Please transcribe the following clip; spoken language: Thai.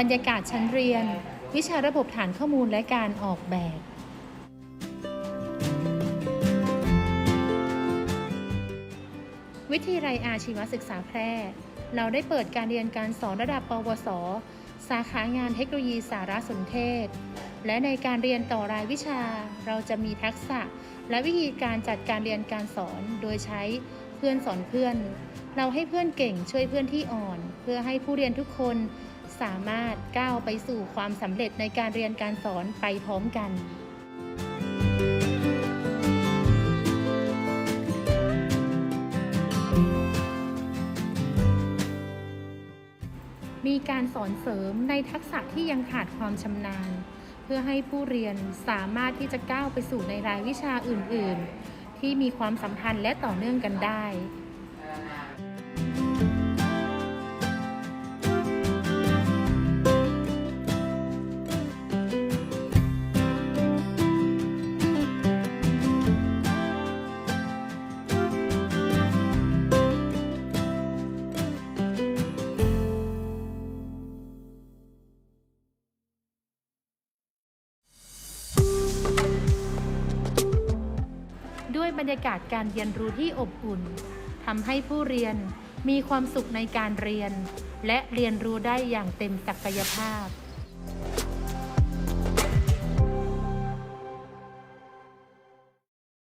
บรรยากาศชั้นเรียน วิชาระบบฐานข้อมูลและการออกแบบ วิทยาลัยอาชีวศึกษาแพร่ เราได้เปิดการเรียนการสอนระดับ ปวส สาขางานเทคโนโลยีสารสนเทศ และในการเรียนต่อรายวิชา เราจะมีทักษะ และวิธีการจัดการเรียนการสอนโดยใช้เพื่อนสอนเพื่อน เราให้เพื่อนเก่งช่วยเพื่อนที่อ่อน เพื่อให้ผู้เรียนทุกคน สามารถก้าวไปสู่ความสำเร็จในการเรียนการสอนไปพร้อมกันมีการสอนเสริมในทักษะที่ยังขาดความชำนาญ เพื่อให้ผู้เรียนสามารถที่จะก้าวไปสู่ในรายวิชาอื่น ๆ ที่มีความสัมพันธ์และต่อเนื่องกันได้ ด้วยบรรยากาศการเรียนรู้ที่อบอุ่นทำให้ผู้เรียนมีความสุขในการเรียน และเรียนรู้ได้อย่างเต็มศักยภาพ